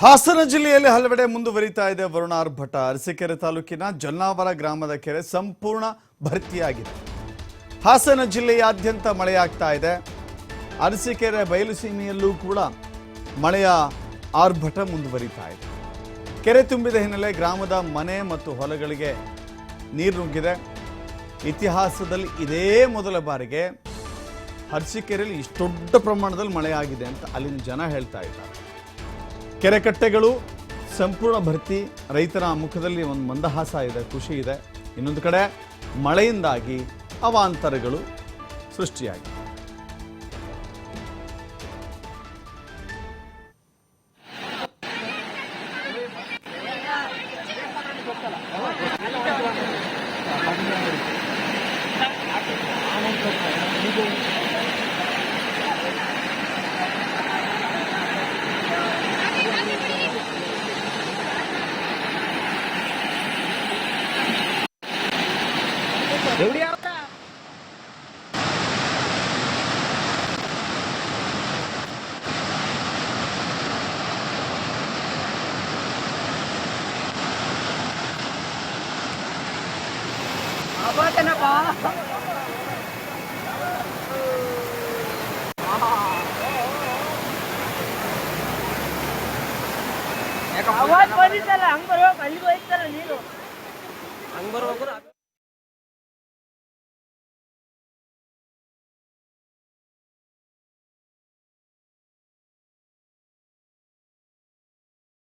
ಹಾಸನ ಜಿಲ್ಲೆಯಲ್ಲಿ ಹಲವೆಡೆ ಮುಂದುವರಿತಾ ಇದೆ ವರುಣಾರ್ಭಟ ಅರಸೀಕೆರೆ ತಾಲೂಕಿನ ಜೊನ್ನಾವರ ಗ್ರಾಮದ ಕೆರೆ ಸಂಪೂರ್ಣ ಭರ್ತಿಯಾಗಿದೆ. ಹಾಸನ ಜಿಲ್ಲೆಯಾದ್ಯಂತ ಮಳೆಯಾಗ್ತಾ ಇದೆ. ಅರಸೀಕೆರೆ ಬಯಲುಸೀಮೆಯಲ್ಲೂ ಕೂಡ ಮಳೆಯ ಆರ್ಭಟ ಮುಂದುವರಿತಾ ಇದೆ. ಕೆರೆ ತುಂಬಿದ ಹಿನ್ನೆಲೆ ಗ್ರಾಮದ ಮನೆ ಮತ್ತು ಹೊಲಗಳಿಗೆ ನೀರು ನುಗ್ಗಿದೆ. ಇತಿಹಾಸದಲ್ಲಿ ಇದೇ ಮೊದಲ ಬಾರಿಗೆ ಅರಸೀಕೆರೆಯಲ್ಲಿ ಇಷ್ಟೊಡ್ಡ ಪ್ರಮಾಣದಲ್ಲಿ ಮಳೆಯಾಗಿದೆ ಅಂತ ಅಲ್ಲಿನ ಜನ ಹೇಳ್ತಾ ಇದ್ದಾರೆ. ಕೆರೆಕಟ್ಟೆಗಳು, ಸಂಪೂರ್ಣ ಭರ್ತಿ, ರೈತರ ಮುಖದಲ್ಲಿ ಒಂದು ಮಂದಹಾಸ ಇದೆ, ಖುಷಿ ಇದೆ. ಇನ್ನೊಂದು ಕಡೆ ಮಳೆಯಿಂದಾಗಿ ಅವಾಂತರಗಳು ಸೃಷ್ಟಿಯಾಗಿದೆ ಅವಾಜ್ ಬಂದಿದ್ದಲ್ಲ ಹಂಗ್ ಬರ್ಬೇಕು ಅಲ್ಲಿಗೆ ಹೋಯ್ತಲ್ಲ ನೀರು ಹಂಗ್ ಬರ್ಬೇಕು